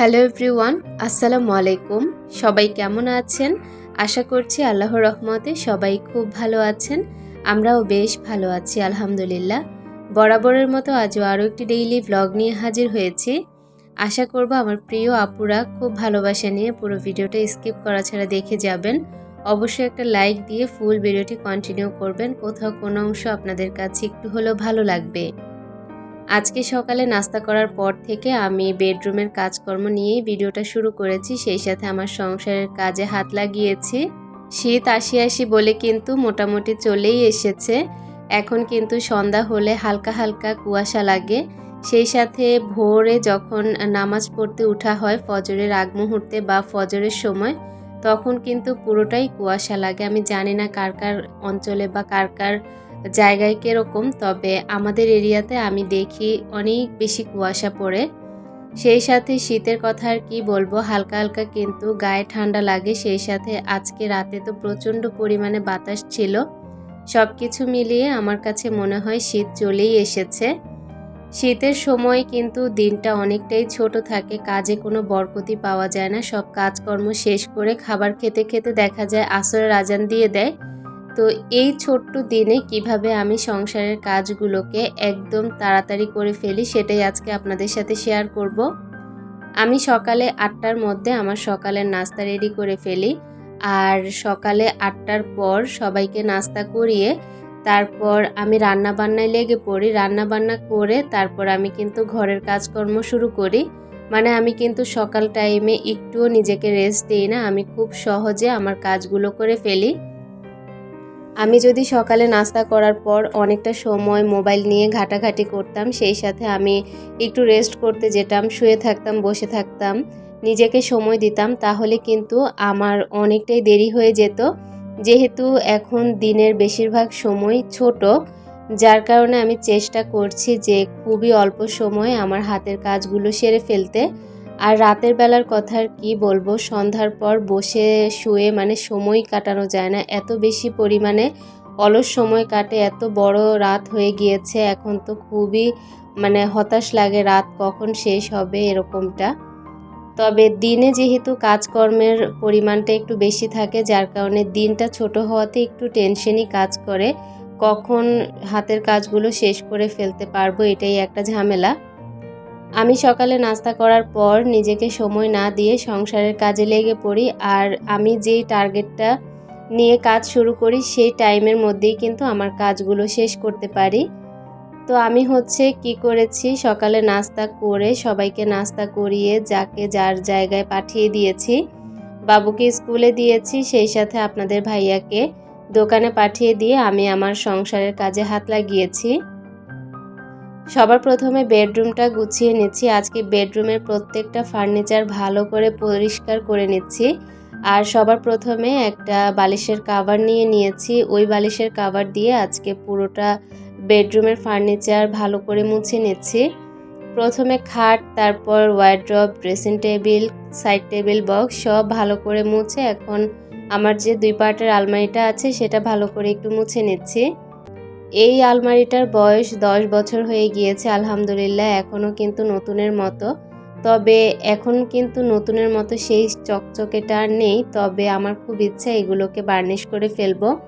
Hello everyone, আসসালামু আলাইকুম। সবাই কেমন আছেন? আশা করছি আল্লাহর রহমতে সবাই খুব ভালো আছেন। আমরাও বেশ ভালো আছি, আলহামদুলিল্লাহ। বরাবরের মতো আজও আরও একটি ডেইলি ভ্লগ নিয়ে হাজির হয়েছি। আশা করব আমার প্রিয় আপুরা খুব ভালোবাসা নিয়ে পুরো ভিডিওটা স্কিপ করা ছাড়া দেখে যাবেন। অবশ্যই একটা লাইক দিয়ে ফুল ভিডিওটি কন্টিনিউ করবেন। কোথাও কোনো অংশ আপনাদের কাছে একটু হলেও ভালো লাগবে। আজকে সকালে নাস্তা করার পর থেকে আমি বেডরুমের কাজকর্ম নিয়েই ভিডিওটা শুরু করেছি। সেই সাথে আমার সংসারের কাজে হাত লাগিয়েছি। শীত আসি আসি বলে কিন্তু মোটামুটি চলেই এসেছে। এখন কিন্তু সন্ধ্যা হলে হালকা হালকা কুয়াশা লাগে। সেই সাথে ভোরে যখন নামাজ পড়তে উঠা হয় ফজরের আগ মুহূর্তে বা ফজরের সময়, তখন কিন্তু পুরোটাই কুয়াশা লাগে। আমি জানি না কার কার অঞ্চলে বা কার কার জায়গায় কীরকম, তবে আমাদের এরিয়াতে আমি দেখি অনেক বেশি কুয়াশা পড়ে। সেই সাথে শীতের কথা আর কি বলব, হালকা হালকা কিন্তু গায়ে ঠান্ডা লাগে। সেই সাথে আজকে রাতে তো প্রচণ্ড পরিমাণে বাতাস ছিল। সব কিছু মিলিয়ে আমার কাছে মনে হয় শীত চলেই এসেছে। শীতের সময় কিন্তু দিনটা অনেকটাই ছোট থাকে, কাজে কোনো বরকতি পাওয়া যায় না। সব কাজকর্ম শেষ করে খাবার খেতে খেতে দেখা যায় আসরের আজান দিয়ে দেয়। তো এই ছোট্ট দিনে কীভাবে আমি সংসারের কাজগুলোকে একদম তাড়াতাড়ি করে ফেলি সেটাই আজকে আপনাদের সাথে শেয়ার করব। আমি সকালে আটটার মধ্যে আমার সকালের নাস্তা রেডি করে ফেলি আর সকালে আটটার পর সবাইকে নাস্তা করিয়ে তারপর আমি রান্না বান্নায় লেগে পড়ি। রান্না বান্না করে তারপর আমি কিন্তু ঘরের কাজকর্ম শুরু করি। মানে আমি কিন্তু সকাল টাইমে একটুও নিজেকে রেস্ট দিই না, আমি খুব সহজে আমার কাজগুলো করে ফেলি। আমি যদি সকালে নাস্তা করার পর অনেকটা সময় মোবাইল নিয়ে ঘাটাঘাটি করতাম, সেই সাথে আমি একটু রেস্ট করতে যেতাম, শুয়ে থাকতাম, বসে থাকতাম, নিজেকে সময় দিতাম, তাহলে কিন্তু আমার অনেকটাই দেরি হয়ে যেত। যেহেতু এখন দিনের বেশিরভাগ সময় ছোট, যার কারণে আমি চেষ্টা করছি যে খুবই অল্প সময় আমার হাতের কাজগুলো সেরে ফেলতে। আর রাতের বেলার কথা আর কী বলব, সন্ধ্যার পর বসে শুয়ে মানে সময় কাটানো যায় না। এত বেশি পরিমাণে অলস সময় কাটে, এত বড় রাত হয়ে গিয়েছে, এখন তো খুবই মানে হতাশ লাগে রাত কখন শেষ হবে এরকমটা। তবে দিনে যেহেতু কাজকর্মের পরিমাণটা একটু বেশি থাকে, যার কারণে দিনটা ছোট হওয়াতে একটু টেনশনই কাজ করে। কখন হাতের কাজগুলো শেষ করে ফেলতে পারব এটাই একটা ঝামেলা। আমি সকালে নাস্তা করার পর নিজেকে সময় না দিয়ে সংসারের কাজে লেগে পড়ি আর আমি যেই টার্গেটটা নিয়ে কাজ শুরু করি সেই টাইমের মধ্যেই কিন্তু আমার কাজগুলো শেষ করতে পারি। তো আমি হচ্ছে কি করেছি, সকালে নাস্তা করে সবাইকে নাস্তা করিয়ে যাকে যার জায়গায় পাঠিয়ে দিয়েছি, বাবুকে স্কুলে দিয়েছি, সেই সাথে আপনাদের ভাইয়াকে দোকানে পাঠিয়ে দিয়ে আমি আমার সংসারের কাজে হাত লাগিয়েছি। সবার প্রথমে বেডরুমটা গুছিয়ে নিচ্ছি। আজকে বেডরুমের প্রত্যেকটা ফার্নিচার ভালো করে পরিষ্কার করে নিচ্ছি। আর সবার প্রথমে একটা বালিশের কাভার নিয়ে নিয়েছি। ওই বালিশের কাভার দিয়ে আজকে পুরোটা বেডরুমের ফার্নিচার ভালো করে মুছে নিচ্ছি। প্রথমে খাট, তারপর wardrobe dressing table side table box সব ভালো করে মুছে এখন আমার যে দুই পার্টের আলমারিটা আছে সেটা ভালো করে একটু মুছে নিচ্ছি। এই আলমারিটার বয়স দশ বছর হয়ে গিয়েছে, আলহামদুলিল্লাহ এখনও কিন্তু নতুনের মতো। তবে এখন কিন্তু নতুনের মতো সেই চকচকেটা আর নেই, তবে আমার খুব ইচ্ছা এগুলোকে বার্নিশ করে ফেলব।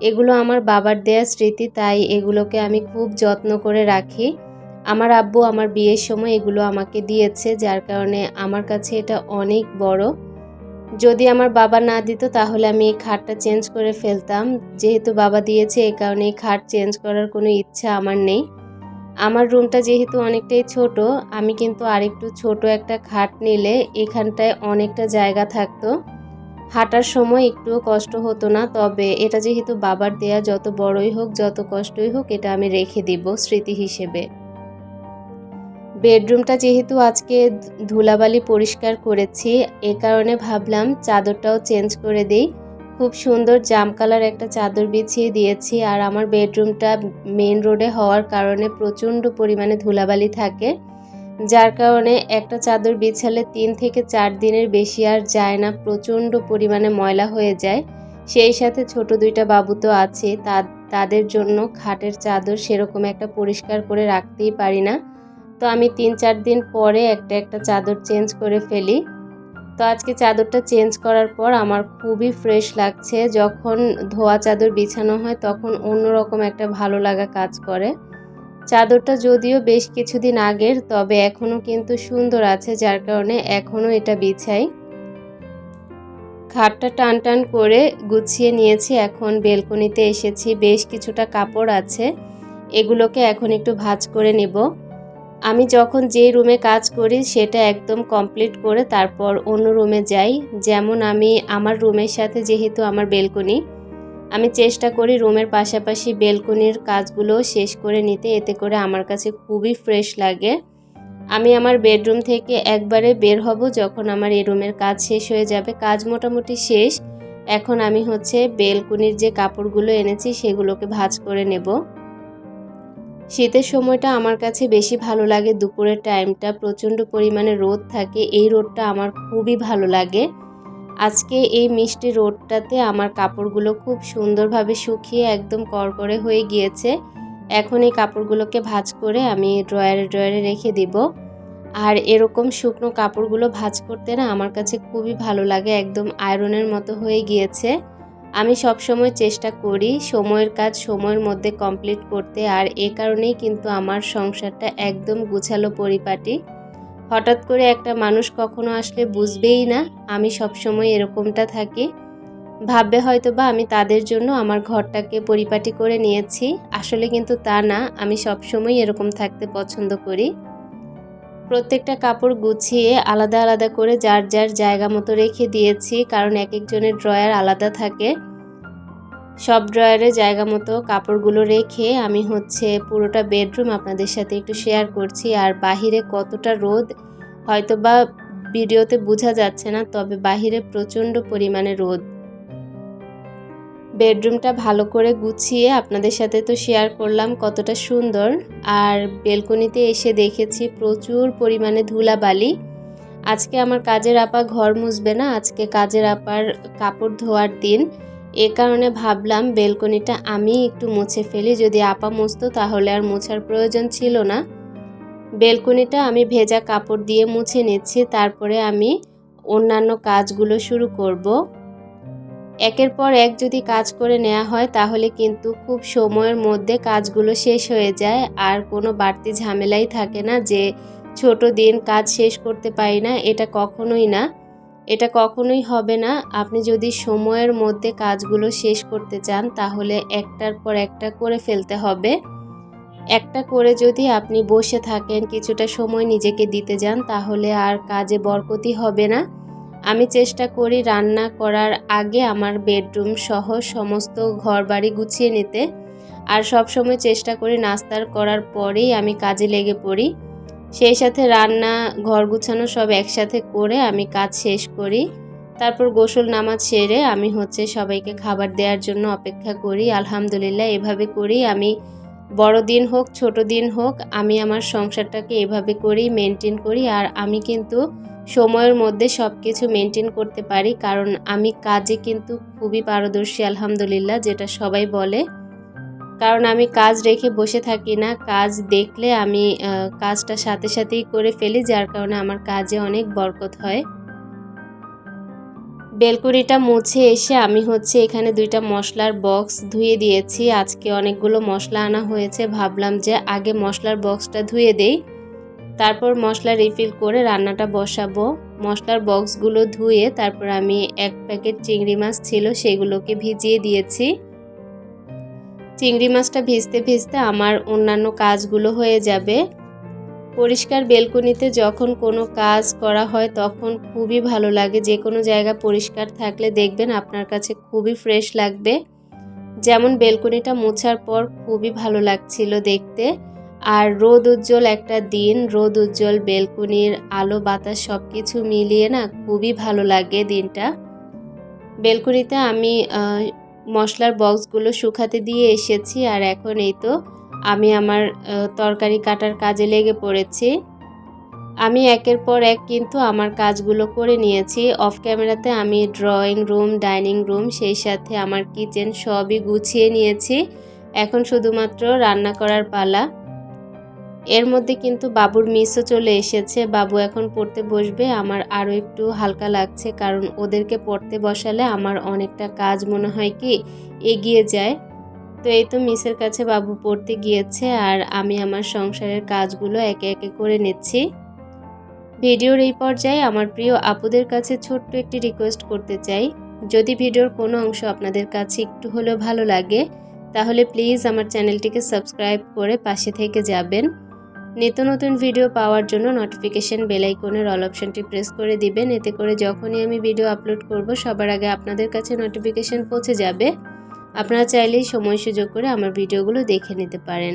এগুলো আমার বাবার দেয়া স্মৃতি, তাই এগুলোকে আমি খুব যত্ন করে রাখি। আমার আব্বু আমার বিয়ের সময় এগুলো আমাকে দিয়েছে, যার কারণে আমার কাছে এটা অনেক বড়। যদি আমার বাবা না দিত, তাহলে আমি এই খাটটা চেঞ্জ করে ফেলতাম। যেহেতু বাবা দিয়েছে এই কারণে এই খাট চেঞ্জ করার কোনো ইচ্ছা আমার নেই। আমার রুমটা যেহেতু অনেকটাই ছোট, আমি কিন্তু আরেকটু ছোট একটা খাট নিলে এখানটায় অনেকটা জায়গা থাকতো। হাঁটার সময় একটুও কষ্ট হতো না, তবে এটা যেহেতু বাবার দেয়া, যত বড়ই হোক, যত কষ্টই হোক, এটা আমি রেখে দিব স্মৃতি হিসেবে। বেডরুমটা যেহেতু আজকে ধুলাবালি পরিষ্কার করেছি, এ কারণে ভাবলাম চাদরটাও চেঞ্জ করে দিই। খুব সুন্দর জাম কালার একটা চাদর বিছিয়ে দিয়েছি আর আমার বেডরুমটা মেন রোডে হওয়ার কারণে প্রচণ্ড পরিমাণে ধুলাবালি থাকে। যার কারণে একটা চাদর বিছালে তিন থেকে চার দিনের বেশি আর যায় না, প্রচণ্ড পরিমাণে ময়লা হয়ে যায়। সেই সাথে ছোট দুইটা বাবু তো আছে তাদের জন্য খাটের চাদর সেরকম একটা পরিষ্কার করে রাখতেই পারি না। তো আমি তিন চার দিন পরে একটা একটা চাদর চেঞ্জ করে ফেলি। তো আজকে চাদরটা চেঞ্জ করার পর আমার খুবই ফ্রেশ লাগছে। যখন ধোয়া চাদর বিছানো হয় তখন অন্যরকম একটা ভালো লাগা কাজ করে। চাদরটা যদিও বেশ কিছুদিন আগের, তবে এখনও কিন্তু সুন্দর আছে, যার কারণে এখনও এটা বিছাই। খাটটা টান টান করে গুছিয়ে নিয়েছি, এখন বেলকনিতে এসেছি। বেশ কিছুটা কাপড় আছে, এগুলোকে এখন একটু ভাজ করে নেব। আমি যখন যে রুমে কাজ করি, সেটা একদম কমপ্লিট করে তারপর অন্য রুমে যাই। যেমন আমি আমার রুমের সাথে যেহেতু আমার বেলকনি, আমি চেষ্টা করি রুমের পাশাপাশি বেলকনির কাজগুলো শেষ করে নিতে। এতে করে আমার কাছে খুবই ফ্রেশ লাগে। আমি আমার বেডরুম থেকে একবারে বের হব যখন আমার এই রুমের কাজ শেষ হয়ে যাবে। কাজ মোটামুটি শেষ। এখন আমি হচ্ছে বেলকুনির যে কাপড়গুলো এনেছি, সেগুলোকে ভাজ করে নেব। শীতের সময়টা আমার কাছে বেশি ভালো লাগে, দুপুরের টাইমটা প্রচণ্ড পরিমাণে রোদ থাকে, এই রোদটা আমার খুবই ভালো লাগে। আজকে এই মিষ্টি রোদটাতে আমার কাপড়গুলো খুব সুন্দরভাবে শুকিয়ে একদম করকরে হয়ে গিয়েছে। এখন এই কাপড়গুলোকে ভাজ করে আমি ড্রয়ারে ড্রয়ারে রেখে দিব। আর এরকম শুকনো কাপড়গুলো ভাজ করতে না আমার কাছে খুবই ভালো লাগে, একদম আয়রনের মতো হয়ে গিয়েছে। আমি সব সময় চেষ্টা করি সময়ের কাজ সময়ের মধ্যে কমপ্লিট করতে, আর এ কারণেই কিন্তু আমার সংসারটা একদম গুছালো পরিপাটি। হঠাৎ করে একটা মানুষ কখনো আসলে বুঝবেই না আমি সব সময় এরকমটা থাকি। ভাববে হয়তো বা আমি তাদের জন্য আমার ঘরটাকে পরিপাটি করে নিয়েছি। আসলে কিন্তু তা না, আমি সবসময় এরকম থাকতে পছন্দ করি। প্রত্যেকটা কাপড় গুছিয়ে আলাদা আলাদা করে যার যার জায়গা মতো রেখে দিয়েছি, কারণ এক একজনের ড্রয়ার আলাদা থাকে। সব ড্রয়ারে জায়গা মতো কাপড়গুলো রেখে আমি হচ্ছে পুরোটা বেডরুম আপনাদের সাথে একটু শেয়ার করছি। আর বাহিরে কতটা রোদ হয়তো বা ভিডিওতে বোঝা যাচ্ছে না, তবে বাহিরে প্রচণ্ড পরিমাণে রোদ। বেডরুমটা ভালো করে গুছিয়ে আপনাদের সাথে তো শেয়ার করলাম কতটা সুন্দর। আর বেলকনিতে এসে দেখেছি প্রচুর পরিমাণে ধুলাবালি। আজকে আমার কাজের আপা ঘর মুছবে না, আজকে কাজের আপার কাপড় ধোয়ার দিন। এ কারণে ভাবলাম বেলকনিটা আমি একটু মুছে ফেলি, যদি আপা মুছতো তাহলে আর মোছার প্রয়োজন ছিল না। বেলকনিটা আমি ভেজা কাপড় দিয়ে মুছে নিচ্ছি, তারপরে আমি অন্যান্য কাজগুলো শুরু করব। একের পর এক যদি কাজ করে নেওয়া হয়, তাহলে কিন্তু খুব সময়ের মধ্যে কাজগুলো শেষ হয়ে যায়। আর কোনো বাড়তি ঝামেলাই থাকে না যে, ছোট দিন কাজ শেষ করতে পারি না, এটা কখনোই না। এটা কখনোই হবে না। আপনি যদি সময়ের মধ্যে কাজগুলো শেষ করতে চান, তাহলে একটার পর একটা করে ফেলতে হবে। একটা করে যদি আপনি বসে থাকেন, কিছুটা সময় নিজেকে দিতে যান, তাহলে আর কাজে বরকতি হবে না। আমি চেষ্টা করি রান্না করার আগে আমার বেডরুম সহ সমস্ত ঘর বাড়ি গুছিয়ে নিতে। আর সব সময় চেষ্টা করি নাস্তার করার পরেই আমি কাজে লেগে পড়ি। সেই সাথে রান্না, ঘর গুছানো সব একসাথে করে আমি কাজ শেষ করি। তারপর গোসল নামাজ সেরে আমি হচ্ছে সবাইকে খাবার দেওয়ার জন্য অপেক্ষা করি। আলহামদুলিল্লাহ এভাবে করি। আমি বড় দিন হোক, ছোট দিন হোক, আমি আমার সংসারটাকে এভাবে করেই মেনটেন করি। আর আমি কিন্তু সময়ের মধ্যে সব কিছু মেনটেন করতে পারি, কারণ আমি কাজে কিন্তু খুবই পারদর্শী, আলহামদুলিল্লাহ, যেটা সবাই বলে। কারণ আমি কাজ রেখে বসে থাকি না, কাজ দেখলে আমি কাজটা সাথে সাথেই করে ফেলি, যার কারণে আমার কাজে অনেক বরকত হয়। বেলকুড়িটা মুছে এসে আমি হচ্ছে এখানে দুইটা মশলার বক্স ধুয়ে দিয়েছি। আজকে অনেকগুলো মশলা আনা হয়েছে, ভাবলাম যে আগে মশলার বক্সটা ধুয়ে দেই। তারপর মশলা রিফিল করে রান্নাটা বসাবো। মশলার বক্সগুলো ধুয়ে তারপর আমি এক প্যাকেট চিংড়ি মাছ ছিল সেগুলোকে ভিজিয়ে দিয়েছি। চিংড়ি মাছটা ভিজতে ভিজতে আমার অন্যান্য কাজগুলো হয়ে যাবে। পরিষ্কার বেলকনিতে যখন কোনো কাজ করা হয় তখন খুবই ভালো লাগে। যে কোনো জায়গা পরিষ্কার থাকলে দেখবেন আপনার কাছে খুবই ফ্রেশ লাগবে। যেমন বেলকনিটা মোছার পর খুবই ভালো লাগছিল দেখতে। আর রোদ উজ্জ্বল একটা দিন, রোদ উজ্জ্বল বেলকুনির আলো, বাতাস সব কিছু মিলিয়ে না খুবই ভালো লাগে দিনটা। বেলকুনিতে আমি মশলার বক্সগুলো শুকাতে দিয়ে এসেছি আর এখন এই তো আমি আমার তরকারি কাটার কাজে লেগে পড়েছি। আমি একের পর এক কিন্তু আমার কাজগুলো করে নিয়েছি। অফ ক্যামেরাতে আমি ড্রয়িং রুম, ডাইনিং রুম, সেই সাথে আমার কিচেন সবই গুছিয়ে নিয়েছি। এখন শুধুমাত্র রান্না করার পালা। এর মধ্যে কিন্তু বাবুর মিসও চলে এসেছে। বাবু এখন পড়তে বসবে। আমার আরও একটু হালকা লাগছে কারণ ওদেরকে পড়তে বসালে আমার অনেকটা কাজ মনে হয় কি এগিয়ে যায়। তো এই তো মিসের কাছে বাবু পড়তে গিয়েছে আর আমি আমার সংসারের কাজগুলো একে একে করে নিচ্ছি। ভিডিওর এই পর্যায়ে আমার প্রিয় আপুদের কাছে ছোট্ট একটি রিকোয়েস্ট করতে চাই। যদি ভিডিওর কোনো অংশ আপনাদের কাছে একটু হলেও ভালো লাগে, তাহলে প্লিজ আমার চ্যানেলটিকে সাবস্ক্রাইব করে পাশে থেকে যাবেন। নিত্য নতুন ভিডিও পাওয়ার জন্য নোটিফিকেশন বেলাইকনের অল অপশনটি প্রেস করে দিবেন। এতে করে যখনই আমি ভিডিও আপলোড করব, সবার আগে আপনাদের কাছে নোটিফিকেশন পৌঁছে যাবে। আপনারা চাইলেই সময় সুযোগ করে আমার ভিডিওগুলো দেখে নিতে পারেন।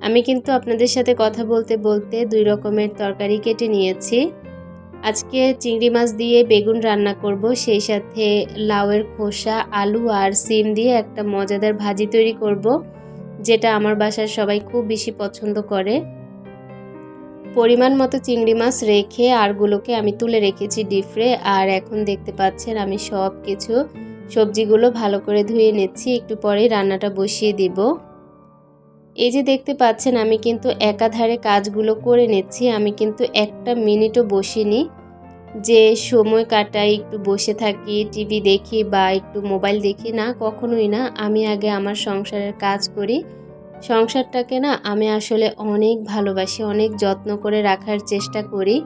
আমি কিন্তু আপনাদের সাথে কথা বলতে বলতে দুই রকমের তরকারি কেটে নিয়েছি। আজকে চিংড়ি মাছ দিয়ে বেগুন রান্না করব, সেই সাথে লাউয়ের খোসা, আলু আর সিম দিয়ে একটা মজাদার ভাজি তৈরি করব, যেটা আমার বাসার সবাই খুব বেশি পছন্দ করে। পরিমাণ মতো চিংড়ি মাছ রেখে আরগুলোকে আমি তুলে রেখেছি ডিফ্রে আর এখন দেখতে পাচ্ছেন আমি সব কিছু সবজিগুলো ভালো করে ধুয়ে নিচ্ছি, একটু পরেই রান্নাটা বসিয়ে দিব। এই যে দেখতে পাচ্ছেন আমি কিন্তু একাধারে কাজগুলো করে নিচ্ছি, আমি কিন্তু একটা মিনিটও বসিনি। যে সময় কাটাই, একটু বসে থাকি, টিভি দেখি বা একটু মোবাইল দেখি না, কখনোই না। আমি আগে আমার সংসারের কাজ করি সংসারটাকে না আমি আসলে অনেক ভালোবাসি, অনেক যত্ন করে রাখার চেষ্টা করি।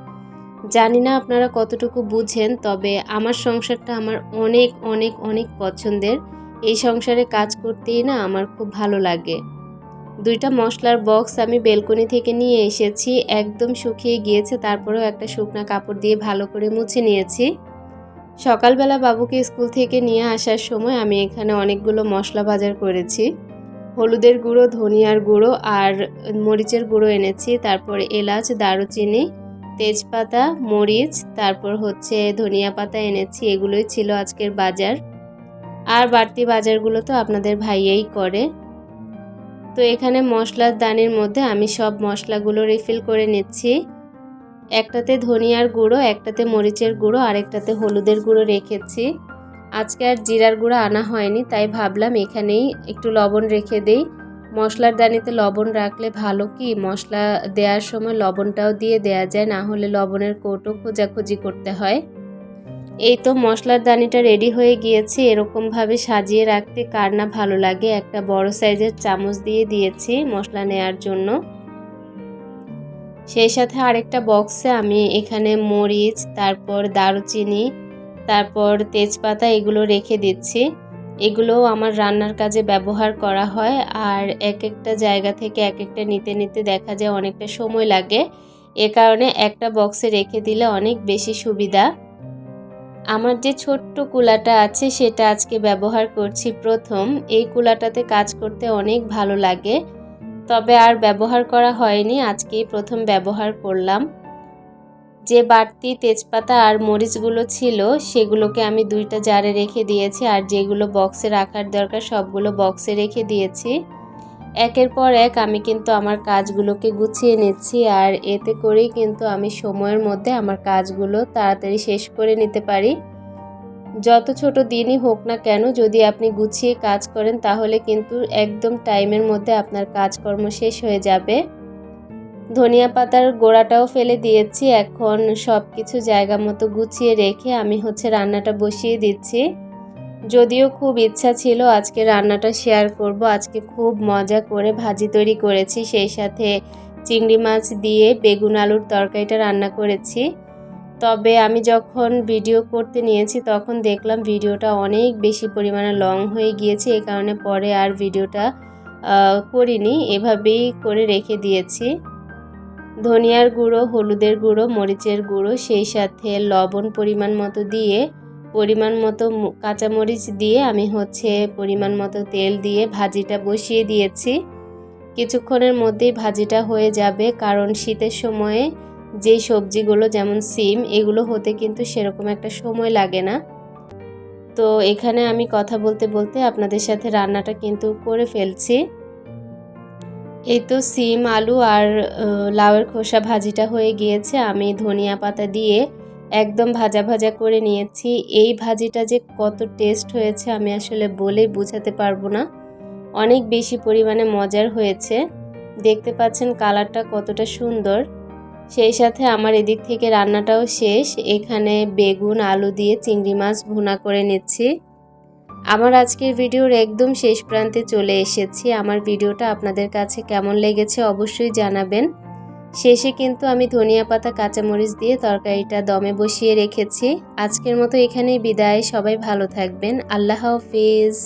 জানি না আপনারা কতটুকু বুঝেন, তবে আমার সংসারটা আমার অনেক অনেক অনেক পছন্দের। এই সংসারে কাজ করতেই না আমার খুব ভালো লাগে। দুইটা মশলার বক্স আমি বেলকনি থেকে নিয়ে এসেছি, একদম শুকিয়ে গিয়েছে, তারপরেও একটা শুকনা কাপড় দিয়ে ভালো করে মুছে নিয়েছি। সকালবেলা বাবুকে স্কুল থেকে নিয়ে আসার সময় আমি এখানে অনেকগুলো মশলা বাজার করেছি। হলুদের গুঁড়ো, ধনিয়ার গুঁড়ো আর মরিচের গুঁড়ো এনেছি। তারপর এলাচ, দারুচিনি, তেজপাতা, মরিচ, তারপর হচ্ছে ধনিয়া পাতা এনেছি। এগুলোই ছিল আজকের বাজার। আর বাড়তি বাজারগুলো তো আপনাদের ভাইয়েই করে। তো এখানে মশলার দানির মধ্যে আমি সব মশলাগুলো রিফিল করে নিচ্ছি। একটাতে ধনিয়ার গুঁড়ো, একটাতে মরিচের গুঁড়ো, আরেকটাতে হলুদের গুঁড়ো রেখেছি। আজকে আর জিরার গুঁড়ো আনা হয়নি, তাই ভাবলাম এখানেই একটু লবণ রেখে দেই। মশলার দানিতে লবণ রাখলে ভালো কি? মশলা দেওয়ার সময় লবণটাও দিয়ে দেয়া যায়, না হলে লবণের কৌটো খোঁজাখুঁজি করতে হয়। এই তো মশলার দানিটা রেডি হয়ে গিয়েছে, এরকমভাবে সাজিয়ে রাখতে কার না ভালো লাগে? একটা বড় সাইজের চামচ দিয়ে দিয়েছি মশলা নেয়ার জন্য। সেই সাথে আরেকটা বক্সে আমি এখানে মরিচ, তারপর দারুচিনি তারপর তেজপাতা এগুলো রেখে দিচ্ছি। এগুলো আমার রান্নার কাজে ব্যবহার করা হয় আর এক একটা জায়গা থেকে এক একটা নিতে নিতে দেখা যায় অনেকটা সময় লাগে। এ কারণে একটা বক্সে রেখে দিলে অনেক বেশি সুবিধা। আমার যে ছোট্ট কুলাটা আছে সেটা আজকে ব্যবহার করছি প্রথম। এই কুলাটাতে কাজ করতে অনেক ভালো লাগে। তবে আর ব্যবহার করা হয়নি। আজকেই প্রথম ব্যবহার করলাম। যে বাড়তি তেজপাতা আর মরিচগুলো ছিল, সেগুলোকে আমি দুইটা জারে রেখে দিয়েছি আর যেগুলো বক্সে রাখার দরকার সবগুলো বক্সে রেখে দিয়েছি। একের পর এক আমি কিন্তু আমার কাজগুলোকে গুছিয়ে নিচ্ছি আর এতে করেই কিন্তু আমি সময়ের মধ্যে আমার কাজগুলো তাড়াতাড়ি শেষ করে নিতে পারি। যত ছোট দিনই হোক না কেন, যদি আপনি গুছিয়ে কাজ করেন তাহলে কিন্তু একদম টাইমের মধ্যে আপনার কাজকর্ম শেষ হয়ে যাবে। ধনিয়া পাতার গোড়াটাও ফেলে দিয়েছি। এখন সব কিছু জায়গা মতো গুছিয়ে রেখে আমি হচ্ছে রান্নাটা বসিয়ে দিচ্ছি। যদিও খুব ইচ্ছা ছিল আজকে রান্নাটা শেয়ার করব। আজকে খুব মজা করে ভাজি তৈরি করেছি। সেই সাথে চিংড়ি মাছ দিয়ে বেগুন আলুর তরকারিটা রান্না করেছি। তবে আমি যখন ভিডিও করতে নিয়েছি তখন দেখলাম ভিডিওটা অনেক বেশি পরিমাণে লং হয়ে গিয়েছে। এই কারণে পরে আর ভিডিওটা করিনি। এভাবেই করে রেখে দিয়েছি। ধনিয়ার গুঁড়ো, হলুদের গুঁড়ো, মরিচের গুঁড়ো, সেই সাথে লবণ পরিমাণ মতো দিয়ে, পরিমাণ মতো কাঁচামরিচ দিয়ে আমি হচ্ছে পরিমাণ মতো তেল দিয়ে ভাজিটা বসিয়ে দিয়েছি। কিছুক্ষণের মধ্যেই ভাজিটা হয়ে যাবে, কারণ শীতের সময়ে যেই সবজিগুলো যেমন সিম, এগুলো হতে কিন্তু সেরকম একটা সময় লাগে না। তো এখানে আমি কথা বলতে বলতে আপনাদের সাথে রান্নাটা কিন্তু করে ফেলছি। এই তো সিম, আলু আর লাউয়ের খোসা ভাজিটা হয়ে গিয়েছে। আমি ধনিয়া পাতা দিয়ে একদম ভাজা ভাজা করে নিয়েছি। এই ভাজিটা যে কত টেস্ট হয়েছে আমি আসলে বলেই বোঝাতে পারব না। অনেক বেশি পরিমাণে মজার হয়েছে। দেখতে পাচ্ছেন কালারটা কতটা সুন্দর। সেই সাথে আমার এদিক থেকে রান্নাটাও শেষ। এখানে বেগুন, আলু দিয়ে চিংড়ি মাছ ভুনা করে নিচ্ছি। আমার আজকের ভিডিওর একদম শেষ প্রান্তে চলে এসেছি। আমার ভিডিওটা আপনাদের কাছে কেমন লেগেছে অবশ্যই জানাবেন। শেষে কিন্তু আমি ধনিয়া পাতা, কাঁচামরিচ দিয়ে তরকারিটা দমে বসিয়ে রেখেছি। আজকের মতো এখানেই বিদায়। সবাই ভালো থাকবেন। আল্লাহ হাফিজ।